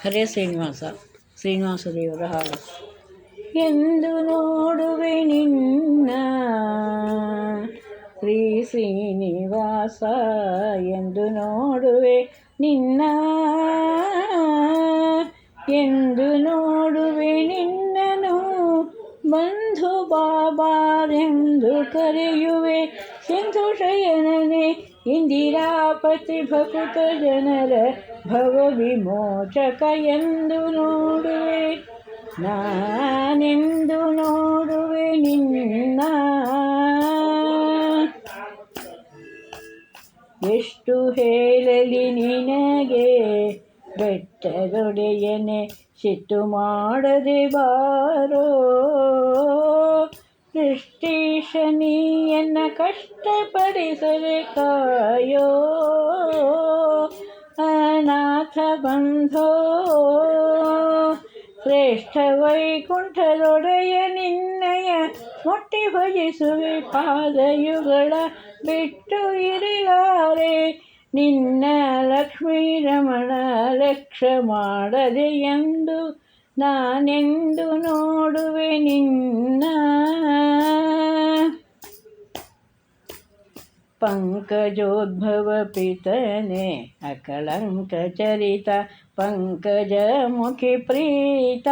ಹರೇ ಶ್ರೀನಿವಾಸ ಶ್ರೀನಿವಾಸ ದೇವರ ಹಾಡು. ಎಂದು ನೋಡುವೆ ನಿನ್ನ ಶ್ರೀ ಶ್ರೀನಿವಾಸ, ಎಂದು ನೋಡುವೆ ನಿನ್ನ ಎಂದು ನೋಡುವೆ ನಿನ್ನನು ಬಂಧು ಬಾಬಾರೆಂದು ಕರೆಯುವೆ. ಸಿಂಧು ಶಯನನೆ ಇಂದಿರಾಪತಿ ಭಕುತ ಜನರ ಭವ ವಿಮೋಚಕ ಎಂದು ನೋಡುವೆ. ನಾನೆಂದು ನೋಡುವೆ ನಿನ್ನ. ಎಷ್ಟು ಹೇಳಲಿ ನಿನಗೆ, ಬೆಟ್ಟದೊಡೆಯನೆ ಸಿಟ್ಟು ಮಾಡದೆ ಬಾರೋ. ಸೃಷ್ಟೀಶ ನೀಯನ್ನ ಕಷ್ಟಪಡಿಸದೆ ಕಾಯೋ ಅನಾಥ ಬಂಧೋ ಶ್ರೇಷ್ಠ ವೈಕುಂಠದೊಡೆಯ ನಿನ್ನಯ ಮುಟ್ಟಿ ಭಜಿಸುವೆ ಪಾದಯುಗಳ ಬಿಟ್ಟು ಇರಲಾರೆ ನಿನ್ನ ಲಕ್ಷ್ಮೀ ರಮಣ ಲಕ್ಷ್ಯ ಮಾಡದೆ ಎಂದು ನಾನೆಂದು ನೋಡುವೆ ನಿನ್ನ ಪಂಕಜೋದ್ಭವ ಪಿತನೆ ಅಕಳಂಕ ಚರಿತ ಪಂಕಜ ಮುಖಿ ಪ್ರೀತ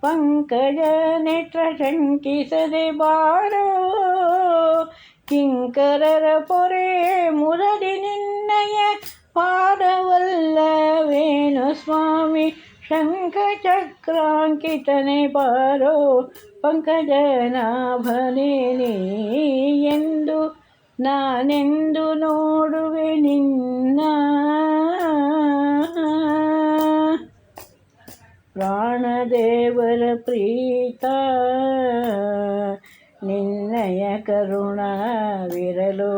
ಪಂಕಜ ನೆಟ್ರ ಶಂಕಿಸದೆ ಬಾರೋ ಕಿಂಕರರ ಪೊರೆ ಮುರದಿ ನಿನ್ನಯ ಪಾದವಲ್ಲವೇನು ಸ್ವಾಮಿ ಶಂಖ ಚಕ್ರಾಂಕಿತನೆ ಬಾರೋ ಪಂಕಜನಾಭನೇ ನೀ ಎಂದು ನಾನೆಂದು ನೋಡುವೆ ನಿನ್ನ. ಪ್ರಾಣದೇವರ ಪ್ರೀತ ನಿನ್ನಯ ಕರುಣವಿರಲು.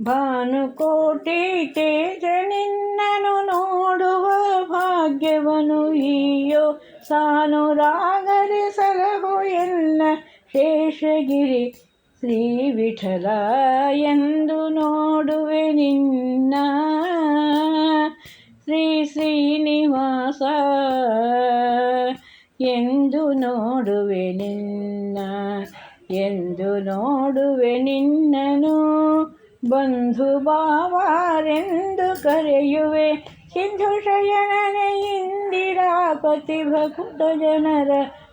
ಭಾನುಕೋಟಿ ತೇಜ ನಿನ್ನನು ನೋಡುವ ಭಾಗ್ಯವನು ಈಯೋ ಸಾನುರಾಗದೆ ಸಲಹು ಎಲ್ಲ ಶೇಷಗಿರಿ ಶ್ರೀ ವಿಠಲ ಎಂದು ನೋಡುವೆ ನಿನ್ನ. ಶ್ರೀ ಶ್ರೀನಿವಾಸ ಎಂದು ನೋಡುವೆ ನಿನ್ನ, ಎಂದು ನೋಡುವೆ ನಿನ್ನನು. ಬಂಧು ಬಾವಾರೆಂದು ಕರೆಯುವೆ. ಸಿಂಧು ಶಯನನೆ ಇಂದಿರಾ ಭಕುತ ಜನರ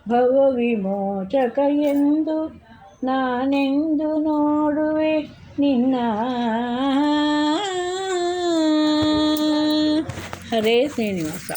ಭವ ವಿಮೋಚಕ ಎಂದು ನಾನೆಂದು ನೋಡುವೆ. ನಿನ್ನ ಹರೇ ಶ್ರೀನಿವಾಸ.